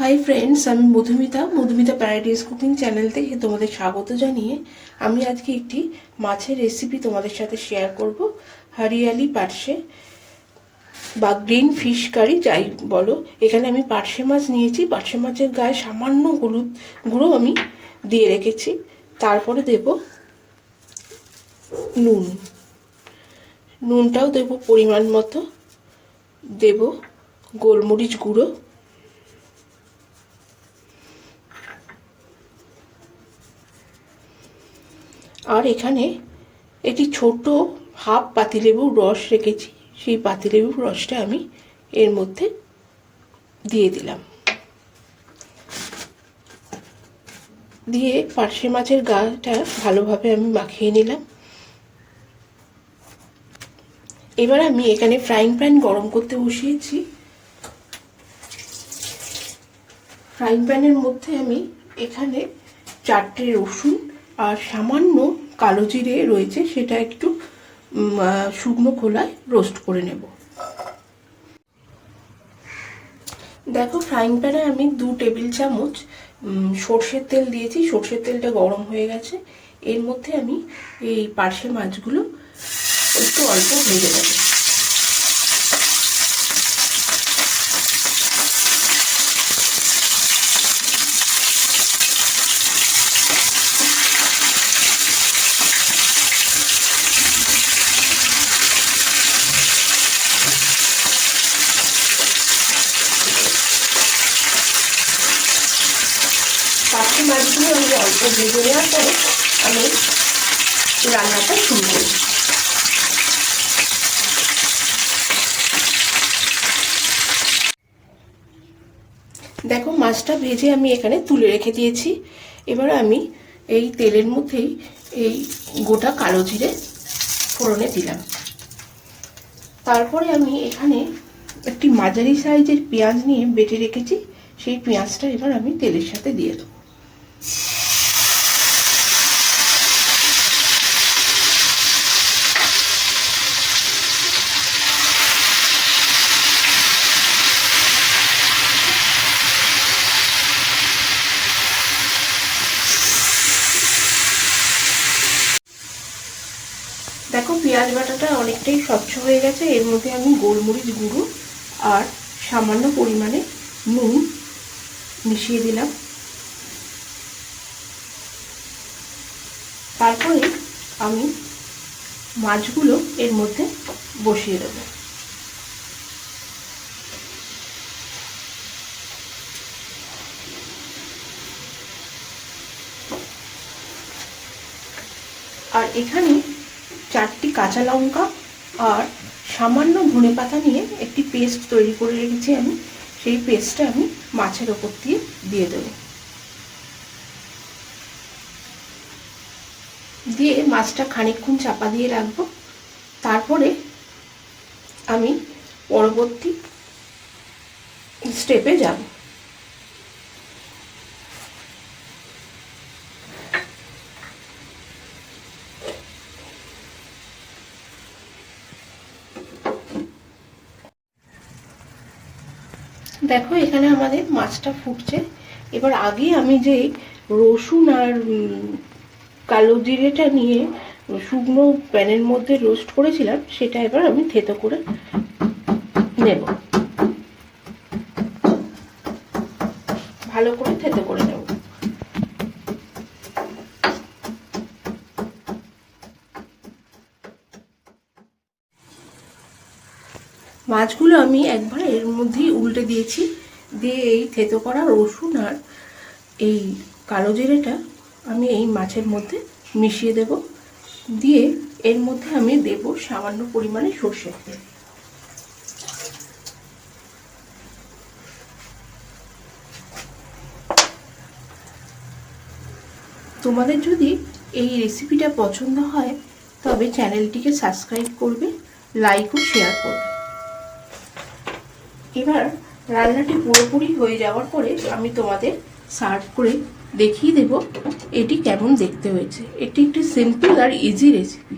High friends আমি Madhumita Madhumita paradise cooking channel থেকে তোমাদের স্বাগত জানিয়ে আমি আজকে একটি মাছের রেসিপি তোমাদের সাথে শেয়ার করব। হরিয়ালি পার্শে বা গ্রিন ফিশ কারি যাই বলো। এখানে আমি পার্শে মাছ নিয়েছি। পার্শে মাছের গায়ে সামান্য হলুদ গুঁড়ো আমি দিয়ে রেখেছি। তারপরে দেব নুন। নুনটাও দেব পরিমাণ মতো। দেব গোলমরিচ গুঁড়ো। আর এখানে একটি ছোট হাফ পাতিলেবুর রস রেখেছি। সেই পাতিলেবুর রসটা আমি এর মধ্যে দিয়ে দিলাম। দিয়ে পার্শে মাছের গাটা ভালোভাবে আমি মাখিয়ে নিলাম। এবার আমি এখানে ফ্রাইং প্যান গরম করতে বসিয়েছি। ফ্রাইং প্যানের মধ্যে আমি এখানে চারটে রসুন আর সামান্য কালো জিরে রয়েছে, সেটা একটু শুকনো খোলায় রোস্ট করে নেব। দেখো ফ্রাইং প্যানে আমি দু টেবিল চামচ সর্ষের তেল দিয়েছি। সর্ষের তেলটা গরম হয়ে গেছে। এর মধ্যে আমি এই পার্শে মাছগুলো একটু অল্প ভেজে নেব পাখি মাছগুলো অল্প ভেজে নেওয়ার পরে আমি রান্নাটা শুরু করি দেখো, মাছটা ভেজে আমি এখানে তুলে রেখে দিয়েছি। এবার আমি এই তেলের মধ্যেই এই গোটা কালো জিরে ফোড়নে দিলাম। তারপরে আমি এখানে একটি মাঝারি সাইজের পেঁয়াজ নিয়ে বেটে রেখেছি। সেই পেঁয়াজটা এবার আমি তেলের সাথে দিয়ে দেবো। পেঁয়াজ বাটাটা অনেকটাই স্বচ্ছ হয়ে গেছে। এর মধ্যে আমি গোলমরিচ গুঁড়ো আর সামান্য পরিমাণে নুন মিশিয়ে দিলাম। তারপরে আমি মাছগুলো এর মধ্যে বসিয়ে দেব। আর এখানে চারটি কাঁচা লঙ্কা আর সামান্য ধনে পাতা নিয়ে একটি পেস্ট তৈরি করে রেখেছি আমি। সেই পেস্টটা আমি মাছের ওপর দিয়ে দিয়ে দেব। দিয়ে মাছটা খানিকক্ষণ চাপা দিয়ে রাখব। তারপরে আমি পরবর্তী স্টেপে যাব। দেখো, এখানে আমাদের মাছটা ফুটছে। এবার আগে আমি যে রসুন আর কালো জিরেটা নিয়ে শুকনো প্যানের মধ্যে রোস্ট করেছিলাম, সেটা এবার আমি থেতো করে নেব। ভালো করে থেতো করে নেব। মাছগুলো আমি একবার এর মধ্যেই উল্টে দিয়েছি। দিয়ে এই থেতো করা রসুন আর এই কালো জিরেটা আমি এই মাছের মধ্যে মিশিয়ে দেব। দিয়ে এর মধ্যে আমি দেব সামান্য পরিমাণে সর্ষের তেল। তোমাদের যদি এই রেসিপিটা পছন্দ হয়, তবে চ্যানেলটিকে সাবস্ক্রাইব করবে লাইক ও শেয়ার করবে। এবার রান্নাটি পুরোপুরি হয়ে যাওয়ার পরে আমি তোমাদের সার্ভ করে দেখিয়ে দেব এটি কেমন দেখতে হয়েছে। এটি একটি সিম্পল আর ইজি রেসিপি